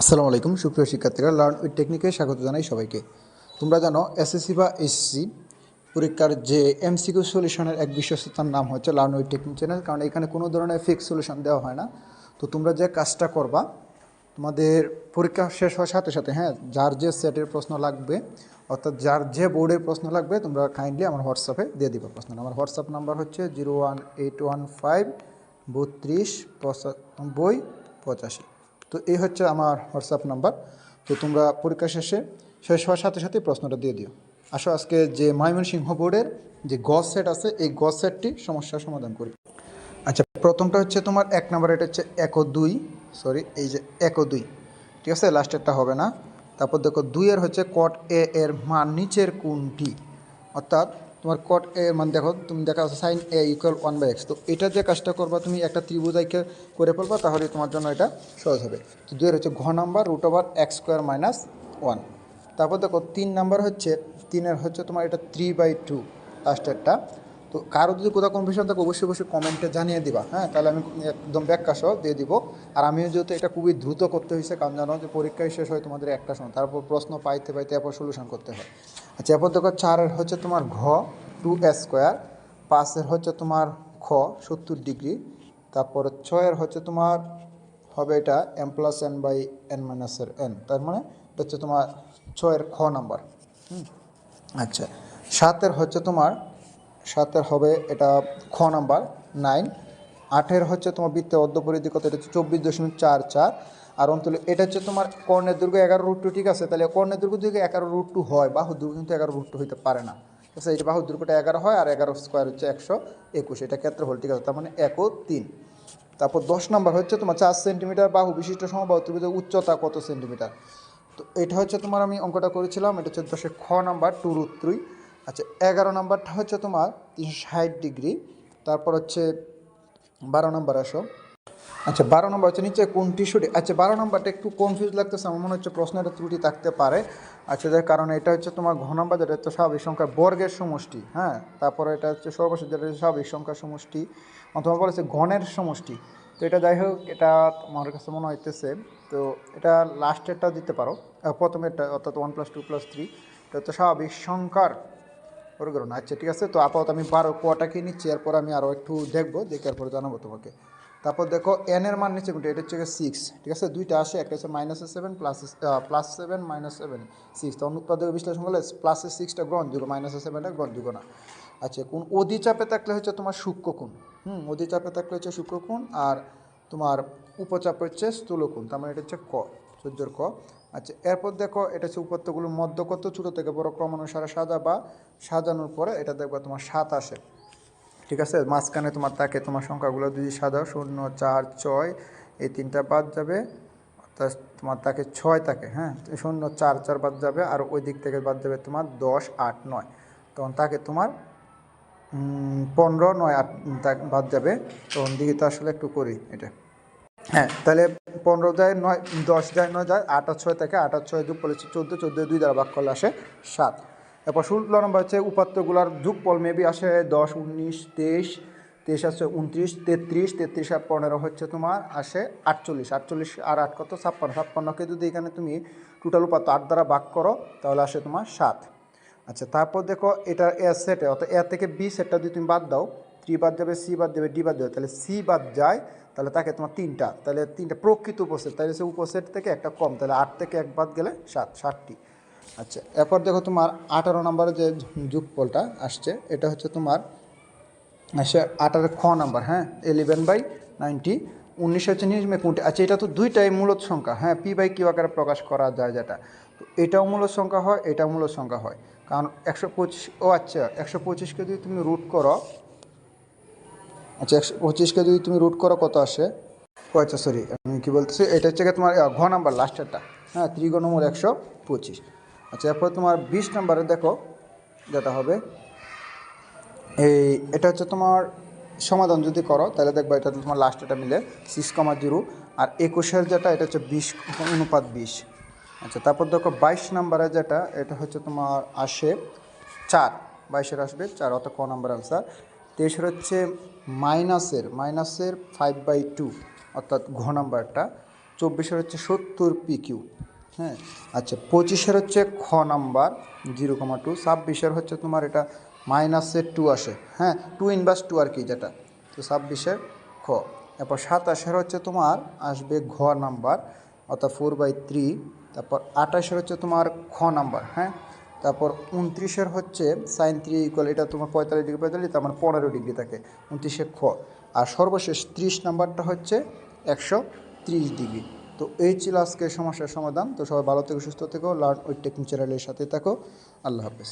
আসসালামু আলাইকুম, সুপ্রিয় শিক্ষার্থীরা লার্ন উইথ টেকনিকে স্বাগত জানাই সবাইকে। তোমরা জানো এসএসসি বা এসসি পরীক্ষার যে এমসিকিউ সলিউশনের এক বিশ্বস্ততার নাম হচ্ছে লার্ন উইথ টেকনিক চ্যানেল কারণ এখানে কোনো ধরনের ফিক্স সলিউশন দেওয়া হয় না। তো তোমরা যে কাজটা করবা, তোমাদের পরীক্ষা শেষ হওয়ার সাথে সাথে হ্যাঁ যার যে সেটের প্রশ্ন লাগবে, অর্থাৎ যার যে বোর্ডের প্রশ্ন লাগবে, তোমরা কাইন্ডলি আমার হোয়াটসঅ্যাপে দিয়ে দিবা প্রশ্ন আমার হোয়াটসঅ্যাপ নাম্বার হচ্ছে zero one eight one five বত্রিশ পঁচানব্বই পঁচাশি। তো এই হচ্ছে আমার হোয়াটসঅ্যাপ নাম্বার। তো তোমরা পরীক্ষা শেষে, শেষ হওয়ার সাথে সাথে প্রশ্নটা দিয়ে দিও। আসো আজকে যে ময়মনসিংহ বোর্ডের যে গস সেট আছে, এই গস সেটটি সমস্যার সমাধান করি। আচ্ছা প্রথমটা হচ্ছে তোমার এক নাম্বার, এটা হচ্ছে একো দুই। সরি এই যে একো দুই। ঠিক আছে? লাস্টেরটা হবে না। তারপর দেখো, দুইয়ের হচ্ছে কট এ এর মান নিচের কোনটি? অর্থাৎ তোমার কট এ মান দেখো, তুমি দেখা যাচ্ছে sine A equal one by x তো এটা যে কাজটা করবা, তুমি একটা ত্রিভুজাইকে করে ফেলবা তাহলে তোমার জন্য এটা সহজ হবে। তো দুইয়ের হচ্ছে ঘ number root over x square minus one তারপর দেখো, তিন নাম্বার হচ্ছে, তিনের হচ্ছে তোমার এটা থ্রি বাই টু লাস্টেরটা তো কারও যদি কোথাও কনফিউশন থাকে, অবশ্যই অবশ্যই কমেন্টে জানিয়ে দিবা হ্যাঁ? তাহলে আমি একদম ব্যাখ্যা সহ দিয়ে দিব। আর আমিও যেহেতু এটা খুবই দ্রুত করতে হয়েছে কারণ জানো যে পরীক্ষায় শেষ হয় তোমাদের একটা সময়, তারপর প্রশ্ন পাইতে পাইতে এরপর সলিউশন করতে হয়। আচ্ছা এরপর দেখো চারের হচ্ছে তোমার ঘ। টু স্কোয়ার, পাঁচের হচ্ছে তোমার খ, সত্তর ডিগ্রি। তারপর ছয়ের হচ্ছে তোমার, হবে এটা M plus N by N মাইনাসের এন। তার মানে এটা হচ্ছে তোমার ছয়ের খ নাম্বার। আচ্ছা সাতের হচ্ছে তোমার, সাতের হবে এটা খ নাম্বার, নাইন। আটের হচ্ছে তোমার বৃত্তের অর্ধপরিধি কত? এটা হচ্ছে চব্বিশ দশমিক চার চার। আর অন্তলে এটা হচ্ছে তোমার কর্ণের দুর্গ এগারো রুট টু ঠিক আছে? তাহলে কর্ণের দুর্গ যদি এগারো রুট টু হয় বাহু দুর্গ কিন্তু এগারো রুট টু হইতে পারে না। আছে এটা বাহু দুর্গটা এগারো হয় আর এগারো স্কোয়ার হচ্ছে একশো একুশ। এটা ক্ষেত্রে হল ঠিক আছে? তার মানে একও তিন। তারপর দশ নম্বর হচ্ছে তোমার চার সেন্টিমিটার বাহু বিশিষ্ট সমবাহু ত্রিভুজের উচ্চতা কত সেন্টিমিটার? তো এটা হচ্ছে তোমার আমি অঙ্কটা করেছিলাম, এটা হচ্ছে দশের খ নাম্বার টু রুট থ্রি। আচ্ছা এগারো নাম্বারটা হচ্ছে তোমার তিনশো ষাট ডিগ্রি। তারপর হচ্ছে বারো নাম্বার আসো। আচ্ছা বারো নম্বর হচ্ছে নিচে কোন টিস্যুটি আচ্ছা বারো নম্বরটা একটু কনফিউজ লাগতেছে, আমার মনে হচ্ছে প্রশ্নের ত্রুটি থাকতে পারে। আচ্ছা যার কারণ এটা হচ্ছে তোমার ঘ নম্বর, যেটা হচ্ছে স্বাভাবিক সংখ্যার বর্গের সমষ্টি হ্যাঁ? তারপরে এটা হচ্ছে সর্বশেষ, যেটা হচ্ছে স্বাভাবিক সংখ্যার সমষ্টি, অথবা বলেছে ঘনের সমষ্টি। তো এটা যাই হোক, এটা আমার কাছে মনে হইতেছে, তো এটা লাস্টেরটা দিতে পারো। প্রথমেরটা, অর্থাৎ one plus two plus three এটা হচ্ছে স্বাভাবিক সংখ্যার পরিগ্রহণ আচ্ছা ঠিক আছে? তো আপাতত আমি বারো কোয়াটাকে নিচ্ছি, এরপর আমি আরও একটু দেখব, দেখে এরপর জানাব তোমাকে। তারপর দেখো এন এর মান নিচে কোনটা? এটা হচ্ছে সিক্স ঠিক আছে? দুইটা আসে, একটা হচ্ছে মাইনাসে seven plus plus seven minus seven six তখন উৎপাদক বিশ্লেষণ করলে প্লাসের সিক্সটা গ্রহণযোগ্য মাইনাসে সেভেনটা গ্রহণযোগ্য না। আচ্ছা কোন অধি চাপে থাকলে হচ্ছে তোমার সূক্ষ্ম কোণ? হুম অধি চাপে থাকলে হচ্ছে সূক্ষ্ম কোণ আর তোমার উপচাপে হচ্ছে স্থূলকোণ তার মানে এটা হচ্ছে ক, সূর্যের ক। আচ্ছা এরপর দেখো এটা হচ্ছে উপত্যগুলোর মধ্য কত ছোটো থেকে বড় ক্রমানুসারে সাজা বা সাজানোর পরে এটা দেখবা তোমার সাত আসে। ঠিক আছে? মাঝখানে তোমার তাকে তোমার সংখ্যাগুলো যদি সাজাও শূন্য, চার, ছয়, এই তিনটা বাদ যাবে। অর্থাৎ তোমার তাকে ছয় থাকে হ্যাঁ? শূন্য, চার চার বাদ যাবে আর ওই দিক থেকে বাদ যাবে তোমার দশ, আট, নয়। তখন তাকে তোমার পনেরো, নয়, আট বাদ যাবে। তখন দিকে তো আসলে একটু করি এটা। হ্যাঁ তাহলে পনেরো যায় নয়, দশ যায় নয় যায়, আট ছয় থেকে। আট ছয় দু বলেছে চোদ্দ চোদ্দ দুই দ্বারা করলে আসে সাত। এরপর ষোলো নম্বর হচ্ছে উপাত্তগুলার যুগফল মেবি আসে দশ, উনিশ, তেইশ তেইশ আছে উনত্রিশ তেত্রিশ তেত্রিশ আর পনেরো হচ্ছে তোমার আসে আটচল্লিশ আটচল্লিশ আর আট কত? ছাপ্পান্ন, ছাপ্পান্নকে যদি এখানে তুমি টোটাল উপাত্ত আট দ্বারা ভাগ করো, তাহলে আসে তোমার সাত। আচ্ছা তারপর দেখো এটা এ সেটে অর্থাৎ এ থেকে বি সেটটা যদি তুমি বাদ দাও থ্রি বাদ যাবে সি বাদ যাবে ডি বাদ যাবে, তাহলে সি বাদ যায়, তাহলে তাকে তোমার তিনটা, তাহলে তিনটা প্রকৃত উপসেট, তাহলে সে উপসেট থেকে একটা কম, তাহলে আট থেকে এক বাদ গেলে সাত, ষাটটি। আচ্ছা এরপর দেখো তোমার আঠারো নম্বরে যে যুগফলটা আসছে, এটা হচ্ছে তোমার সে আঠারো খ নাম্বার হ্যাঁ ইলেভেন বাই নাইনটি উনিশ হচ্ছে নিউজমে কোনটি আচ্ছা এটা তো দুইটাই মূলত সংখ্যা হ্যাঁ পি বাই কিউ আকারে প্রকাশ করা যায় যেটা। তো এটাও মূলত সংখ্যা হয়, এটাও মূলত সংখ্যা হয়। কারণ একশো পঁচিশ, ও আচ্ছা একশো পঁচিশকে যদি তুমি রুট করো আচ্ছা একশো পঁচিশকে যদি তুমি রুট করো, কত আসে? ও আচ্ছা সরি, আমি কী বলতেছি, এটা হচ্ছে তোমার ঘ নাম্বার লাস্টেরটা হ্যাঁ ত্রিগণমূল একশো পঁচিশ। আচ্ছা এরপর তোমার বিশ নাম্বারে দেখো যেটা হবে। এই, এটা হচ্ছে তোমার সমাধান যদি করো, তাহলে দেখবা এটা তোমার লাস্ট এটা মিলে সিক্স কমা জিরো আর একুশের যেটা, এটা হচ্ছে বিশ, অনুপাত বিশ। আচ্ছা তারপর দেখো বাইশ নাম্বারে যেটা, এটা হচ্ছে তোমার আসে চার। বাইশের আসবে চার অত ক নাম্বার আনসার তেইশের হচ্ছে মাইনাসের মাইনাসের ফাইভ বাই টু অর্থাৎ ঘ নাম্বারটা। চব্বিশের হচ্ছে সত্তর পি কিউ হ্যাঁ আচ্ছা পঁচিশের হচ্ছে খ নাম্বার, জিরো কমা টু, ছাব্বিশের হচ্ছে তোমার এটা মাইনাসের টু আসে হ্যাঁ টু ইনভার্স টু আর কি যেটা, তো ছাব্বিশের খ। এরপর সাতাশের হচ্ছে তোমার আসবে ঘ নাম্বার, অর্থাৎ ফোর বাই থ্রি তারপর আঠাশের হচ্ছে তোমার খ নাম্বার হ্যাঁ তারপর উনত্রিশের হচ্ছে সাইন থ্রি ইকুয়াল এটা তোমার পঁয়তাল্লিশ ডিগ্রি পঁয়তাল্লিশ, তার মানে পনেরো ডিগ্রি থাকে, উনত্রিশে খ। আর সর্বশেষ ত্রিশ নাম্বারটা হচ্ছে একশো ত্রিশ ডিগ্রি তো এই ছিল আজকের সমস্যার সমাধান। তো সবাই ভালো থেকে, সুস্থ থেকো লার্ন উইথ টেকনিক চ্যানেলের সাথে থাকো। আল্লাহ হাফেজ।